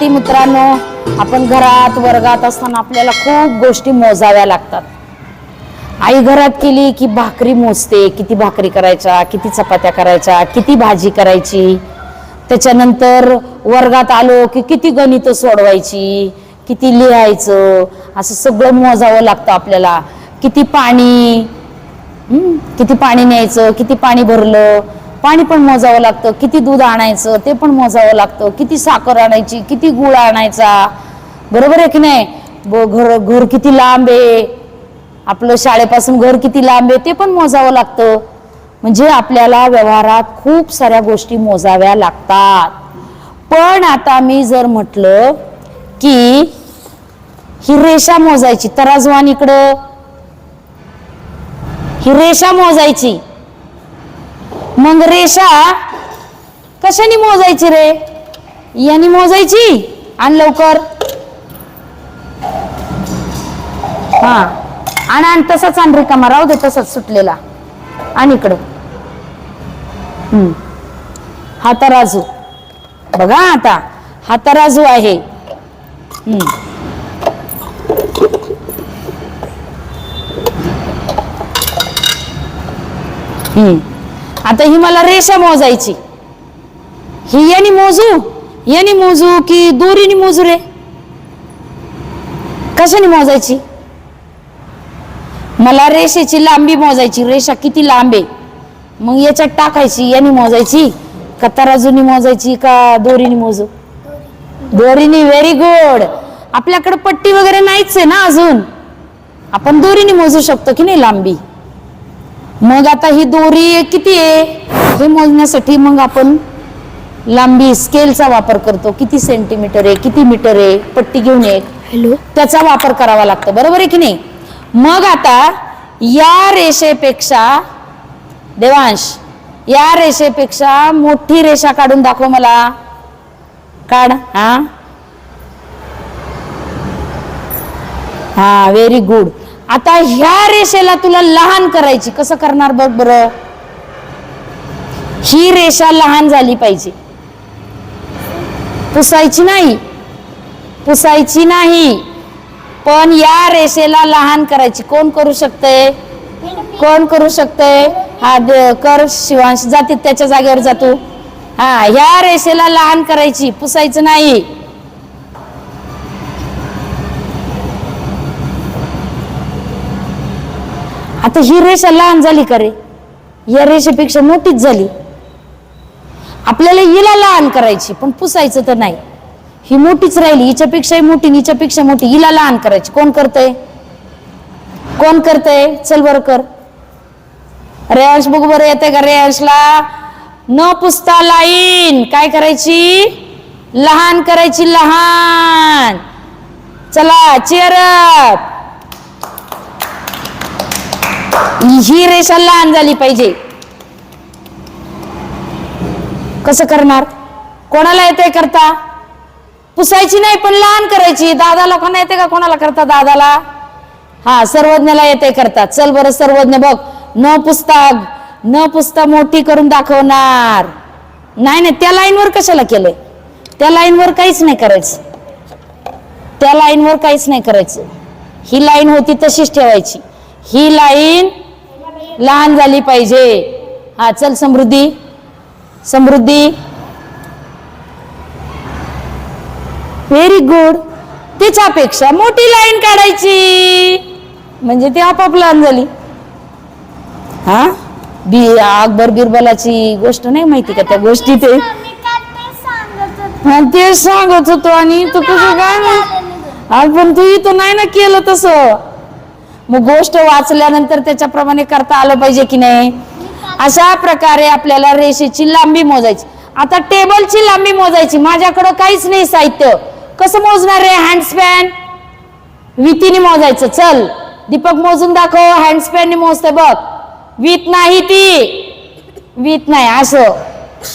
विद्यार्थी मित्रांनो आपण घरात वर्गात असताना आपल्याला खूप गोष्टी मोजाव्या लागतात. आई घरात केली की भाकरी मोजते किती भाकरी करायच्या किती चपात्या करायच्या किती भाजी करायची? त्याच्यानंतर वर्गात आलो की किती गणित सोडवायची किती लिहायचं असं सगळं मोजावं लागतं आपल्याला. किती पाणी किती पाणी न्यायचं किती पाणी भरलं पाणी पण मोजावं लागतं किती दूध आणायचं ते पण मोजावं लागतं किती साखर आणायची किती गुळ आणायचा बरोबर आहे की नाही? घर घर किती लांब आहे आपलं शाळेपासून घर किती लांब आहे ते पण मोजावं लागतं. म्हणजे आपल्याला व्यवहारात खूप साऱ्या गोष्टी मोजाव्या लागतात. पण आता मी जर म्हटलं की ही रेषा मोजायची तराजवान इकडं. ही रेषा मोजायची. मग रेषा कशाने मोजायची रे? याने मोजायची? आण लवकर. हा. आण आण तसाच आण रिकामा राहू दे तसाच सुटलेला. आणि इकडं. हम्म. हा तराजू बघा आता हा तराजू आहे. हम्म. हम्म. आता ही मला रेषा मोजायची. ही यानी मोजू यानी मोजू की दोरीने मोजू रे? कशाने मोजायची? मला रेषेची लांबी मोजायची रेषा किती लांब आहे? मग याच्यात टाकायची यानी मोजायची. का तराजूनी मोजायची का दोरीने मोजू? दोरीने व्हेरी गुड आपल्याकडे पट्टी वगैरे नाहीच आहे ना अजून. आपण दोरीने मोजू शकतो की नाही लांबी? मग आता ही दोरी किती आहे? हे मोजण्यासाठी मग आपण लांबी स्केलचा वापर करतो. किती सेंटीमीटर आहे? किती मीटर आहे? पट्टी घेऊन ये हॅलो त्याचा वापर करावा लागतो. बरोबर आहे की नाही? मग आता या रेषेपेक्षा देवांश या रेषेपेक्षा मोठी रेषा काढून दाखव मला. काढ हा. हा व्हेरी गुड आता ह्या रेषेला तुला लहान करायची. कसं करणार बघ बरं. ही रेषा लहान झाली पाहिजे. पुसायची नाही. पुसायची नाही. पण या रेषेला लहान करायची. कोण करू शकते? कोण करू शकते? हा कर शिवांश. जाते त्याच्या जागेवर जातो हा ह्या रेषेला लहान करायची. पुसायचं नाही. आता ही रेषा लहान झाली का रे? या रेषेपेक्षा मोठीच झाली. आपल्याला हिला लहान करायची पण पुसायचं तर नाही. ही मोठीच राहिली हिच्यापेक्षाही मोठी हिच्यापेक्षा मोठी. हिला लहान करायची. कोण करतय? कोण करतय? चल बरं कर. रेयांश बघू बरं येते का रेयांशला न पुसता लाईन. काय करायची? लहान करायची लहान. चला चेअर ही रेषा लहान झाली पाहिजे. कसं करणार? कोणाला येते करता? पुसायची नाही पण लहान करायची. दादा लोकांना येते का कोणाला करता दादाला? हा सर्वज्ञला येते करता. चल बरं सर्वज्ञ बघ. न पुसता न पुसता मोठी करून दाखवणार. नाही नाही त्या लाईनवर कशाला केलंय? त्या लाईनवर काहीच नाही करायचं. त्या लाईनवर काहीच नाही करायचं. ही लाईन होती तशीच ठेवायची. ही लाईन लहान झाली पाहिजे. हा चल समृद्धी. समृद्धी. व्हेरी गुड तिच्यापेक्षा मोठी लाईन काढायची. म्हणजे ती आपोआप लहान झाली. हा? बी अकबर बिरबलाची गोष्ट नाही माहिती का त्या गोष्टी ते? ते सांगत होतो. आणि तू कसं काय पण तू इथं नाही ना केलं तसं. मग गोष्ट वाचल्यानंतर त्याच्याप्रमाणे करता आलं पाहिजे की नाही? अशा प्रकारे आपल्याला रेषेची लांबी मोजायची. आता टेबलची लांबी मोजायची. माझ्याकडं काहीच नाही साहित्य. कसं मोजणार आहे हँडस्पॅन वितीने मोजायचं. चल दीपक मोजून दाखव. हँडस्पॅनने मोजते बघ. वीत नाही ती. वीत नाही. असं.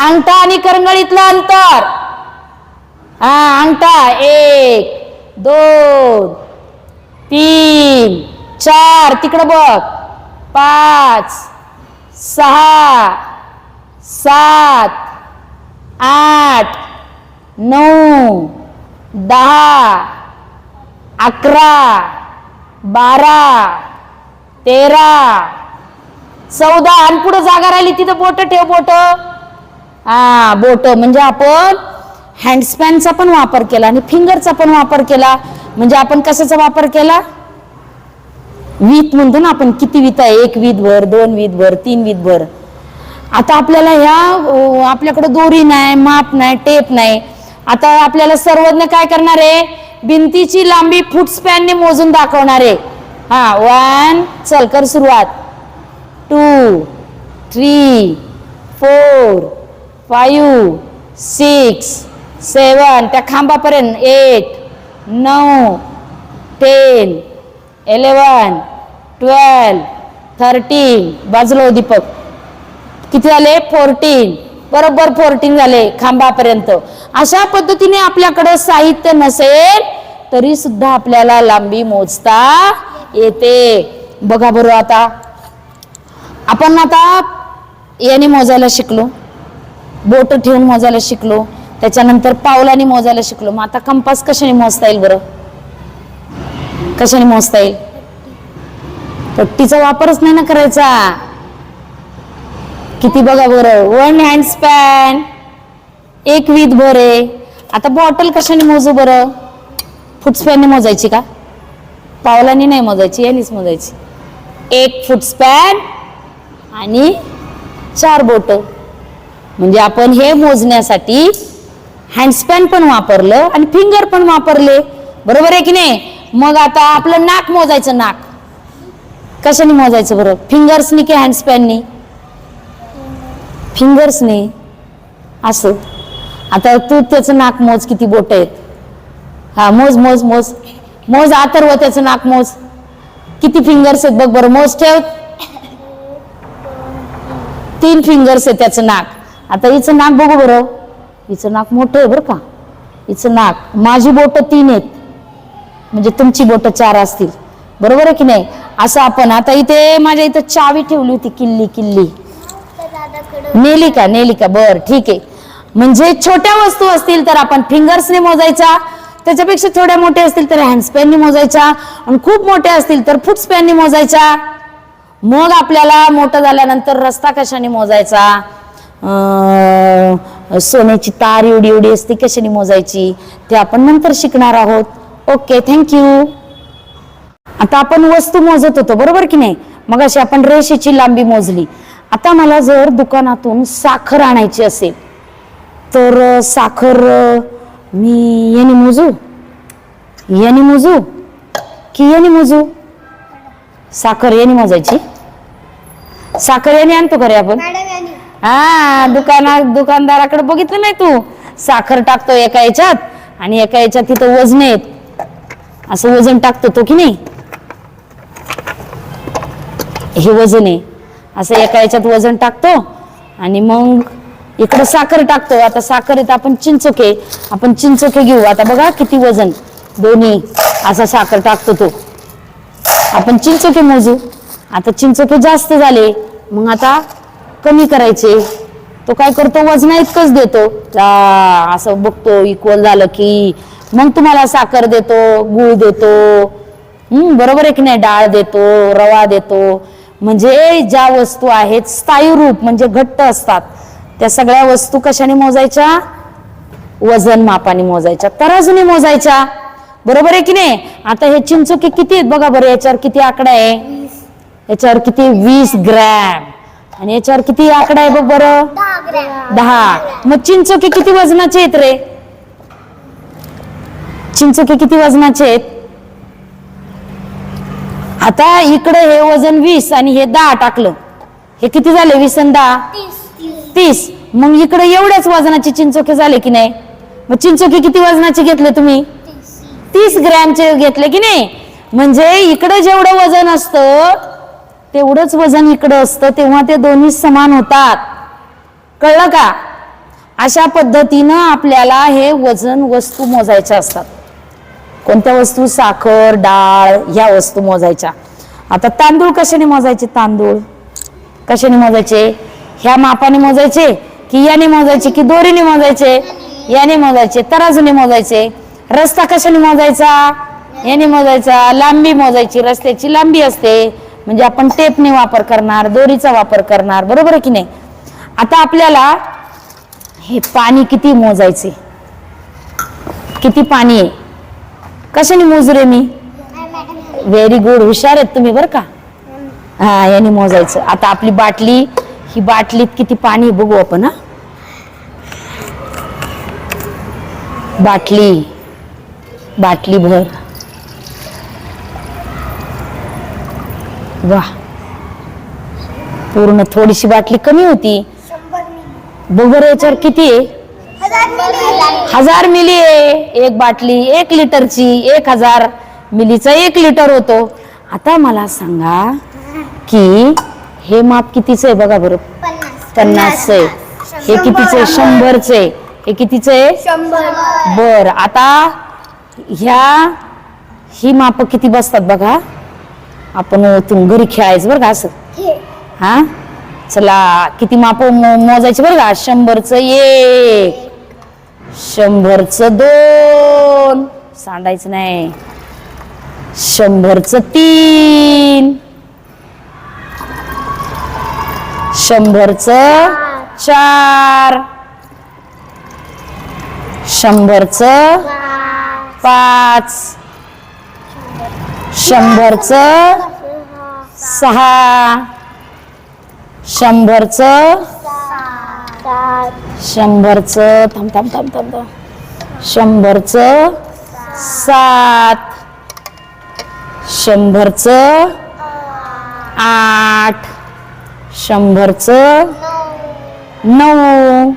अंगठा आणि करंगळीतलं अंतर. हा अंगठा. एक दोन तीन. चार तिकडं बघ. पाच सहा सात आठ नऊ दहा अकरा बारा तेरा चौदा. आणि पुढे जागा राहिली तिथं बोट ठेव बोट. हा बोट. म्हणजे आपण हँडस्पॅनचा पण वापर केला आणि फिंगरचा पण वापर केला. म्हणजे आपण कशाचा वापर केला? वीत म्हणतो ना आपण किती वीत आहे? एक वीत भर दोन वीत भर तीन वीत भर. आता आपल्याला ह्या आपल्याकडे दोरी नाही माप नाही टेप नाही. आता आपल्याला सर्वज्ञ काय करणार आहे? भिंतीची लांबी फूट स्पॅनने मोजून दाखवणार आहे. हा वन चल कर सुरुवात. Two three four five six seven त्या खांबापर्यंत एट नऊ टेन इलेवन ट्वेल्व थर्टीन बाजलो दीपक. किती झाले? फोर्टीन. बरोबर फोर्टीन झाले खांबापर्यंत. अशा पद्धतीने आपल्याकडं साहित्य नसेल तरी सुद्धा आपल्याला लांबी मोजता येते. बघा बरं आता. आपण आता याने मोजायला शिकलो. बोट ठेवून मोजायला शिकलो. त्याच्यानंतर पावलाने मोजायला शिकलो. मग आता कंपास कशाने मोजता येईल बरं? कशाने मोजता येईल? पट्टीचा वापरच नाही ना करायचा. किती बघा बरं. वन हँड स्पॅन एक वीत भर आता बॉटल कशाने मोजू बरं? फूट स्पॅनने मोजायची का? पावलाने नाही मोजायची यानीच मोजायची. एक फूट स्पॅन आणि चार बोट. म्हणजे आपण हे मोजण्यासाठी हँडस्पॅन पण वापरलं आणि फिंगर पण वापरले. बरोबर आहे की नाही? मग आता आपलं नाक मोजायचं नाक. कशाने मोजायचं बरं? फिंगर्सनी की हँडस्पॅननी फिंगर्सने असं. आता तू त्याचं नाक मोज किती बोट आहेत. हा मोज मोज मोज. मोज आतर्व त्याचं नाक मोज. किती फिंगर्स आहेत बघ बरं. मोज ठेव. तीन फिंगर्स आहे त्याचं नाक. आता हिचं नाक बघू बरं. हिचं नाक मोठं आहे बरं का? हिचं नाक. माझी बोट तीन आहेत. म्हणजे तुमची बोट चार असतील. बरोबर आहे की नाही? असं आपण आता इथे माझ्या इथं चावी ठेवली होती किल्ली किल्ली. नेली का? नेली का? बर ठीक आहे. म्हणजे छोट्या वस्तू असतील तर आपण फिंगर्सने मोजायचा त्याच्यापेक्षा थोड्या मोठ्या असतील तर हँडस्पॅनने मोजायच्या आणि खूप मोठ्या असतील तर फूट स्पॅनने मोजायच्या मग आपल्याला मोठं झाल्यानंतर रस्ता कशाने मोजायचा? सोन्याची तार एवढी एवढी असते कशाने मोजायची? ते आपण नंतर शिकणार आहोत. ओके थँक्यू आता आपण वस्तू मोजत होतो बरोबर की नाही? मग अशी आपण रेषेची लांबी मोजली. आता मला जर दुकानातून साखर आणायची असेल तर साखर मी याने मोजू? याने मोजू? की याने मोजू? साखर याने मोजायची? साखर याने आणतो खरे आपण? हा दुकानात दुकानदाराकडे बघितलं नाही तू? साखर टाकतो एका याच्यात आणि एका याच्यात तिथं वजन आहेत. असं वजन टाकतो तो की नाही? हे वजन आहे. असं एका याच्यात वजन टाकतो आणि मग इकडं साखर टाकतो. आता साखर येत आपण चिंचोके आपण चिंचोके घेऊ. आता बघा किती वजन. दोन्ही असा साखर टाकतो तो. आपण चिंचोके मोजू. आता चिंचोके जास्त झाले. मग आता कमी करायचे. तो काय करतो? वजना इतकंच देतो. असं बघतो इक्वल झालं की मग तुम्हाला साखर देतो गुळ देतो. हम्म बरोबर आहे की नाही? डाळ देतो रवा देतो. म्हणजे ज्या वस्तू आहेत स्थायी रूप म्हणजे घट्ट असतात त्या सगळ्या वस्तू कशाने मोजायच्या? वजन मापाने मोजायच्या तराजूने मोजायच्या. बरोबर आहे की नाही? आता हे चिंचोके किती आहेत बघा बरं याच्यावर किती आकडा आहे? याच्यावर किती? वीस ग्रॅम. आणि याच्यावर किती आकडा आहे बघ बरं? दहा. मग चिंचोके किती वजनाचे आहेत रे? चिंचोके किती वजनाचे आहेत? आता इकडे हे वजन वीस आणि हे दहा टाकलं. हे किती झाले? वीस आणि दहा? तीस. मग इकडे एवढ्याच वजनाचे चिंचोके झाले की नाही? मग चिंचोके किती वजनाचे घेतले तुम्ही? तीस ग्रॅमचे घेतले की नाही? म्हणजे इकडे जेवढं वजन असतं तेवढंच वजन इकडं असतं तेव्हा ते दोन्ही समान होतात. कळलं का? अशा पद्धतीनं आपल्याला हे वजन वस्तू मोजायच्या असतात. कोणत्या वस्तू? साखर डाळ ह्या वस्तू मोजायच्या. आता तांदूळ कशाने मोजायचे? तांदूळ. कशाने मोजायचे? ह्या मापाने मोजायचे की याने मोजायचे की दोरीने मोजायचे? याने मोजायचे तराजूने मोजायचे. रस्ता कशाने मोजायचा? याने मोजायचा. लांबी मोजायची. रस्त्याची लांबी असते. म्हणजे आपण टेपने वापर करणार दोरीचा वापर करणार. बरोबर की नाही? आता आपल्याला हे पाणी किती मोजायचे? किती पाणी आहे? कशाने मोजू रे मी? व्हेरी गुड हुशार आहेत तुम्ही बरं का? हा याने मोजायचं. आता आपली बाटली ही बाटलीत किती पाणी बघू आपण हा? बाटली. बाटली भर. वा पूर्ण थोडीशी बाटली कमी होती. बघ याच्यावर किती आहे? हजार मिली आहे एक बाटली एक लिटरची एक हजार. मिलीचा एक लिटर होतो. आता मला सांगा की हे माप कितीचं आहे बघा बरं. पन्नास आहे. हे कितीचं आहे? शंभरचं आहे. हे कितीचं आहे? बर आता ह्या ही माप किती बसतात बघा. आपण ओतून घरी खेळायचं बरं का असं. हा. चला किती माप मोजायचे बरं का? शंभरच एक. शंभरचं दोन. सांडायचं नाही. शंभरचं तीन. शंभरचं चार. शंभरचं पाच. शंभरचं सहा. शंभरचं शंभरच थांब थांब थांब थांब थांब. शंभरच सात. शंभरच आठ. शंभरच नऊ.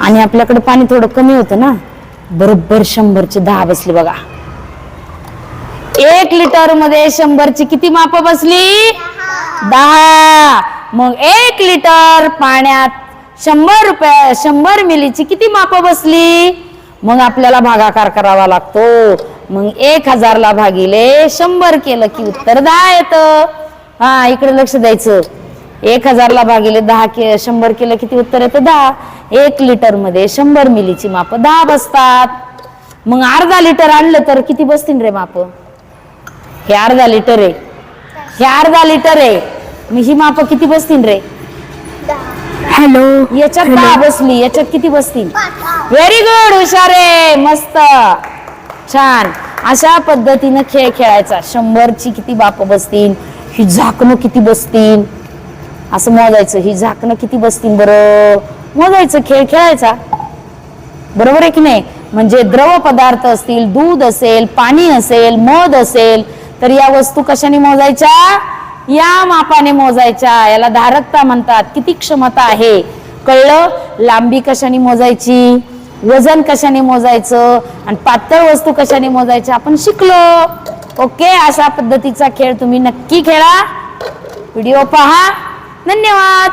आणि आपल्याकडे पाणी थोडं कमी होतं ना? बरोबर शंभरचे दहा बसली बघा. एक लिटरमध्ये शंभरची किती माप बसली? दहा. मग एक लिटर पाण्यात शंभर रुपये शंभर मिलीची किती माप बसली? मग आपल्याला भागाकार करावा लागतो. मग एक हजारला भागिले शंभर केलं की उत्तर दहा येतं हा इकडे लक्ष द्यायचं. एक हजारला भागिले दहा के शंभर केलं किती उत्तर येतं? दहा. एक लिटरमध्ये शंभर मिलीची माप दहा बसतात. मग अर्धा लिटर आणलं तर किती बसतील रे माप? हे अर्धा लिटर आहे. हे अर्धा लिटर आहे. मी ही माप किती बसतील रे? हॅलो. याच्यात दहा बसली? याच्यात किती बसतील? व्हेरी गुड हुशार आहे. मस्त. छान. अशा पद्धतीनं खेळ खेळायचा. शंभरची किती बाप बसतील? ही झाकणं किती बसतील? असं मोजायचं. ही झाकणं किती बसतील बरं? मोजायचं. खेळ खेळायचा. बरोबर आहे की नाही? म्हणजे द्रव पदार्थ असतील दूध असेल पाणी असेल मध असेल तर या वस्तू कशाने मोजायच्या? या मापाने मोजायच्या याला धारकता म्हणतात. किती क्षमता आहे? कळलं? लांबी कशाने मोजायची? वजन कशाने मोजायचं? आणि पातळ वस्तू कशाने मोजायच्या आपण शिकलो. ओके? अशा पद्धतीचा खेळ तुम्ही नक्की खेळा. व्हिडिओ पहा. धन्यवाद!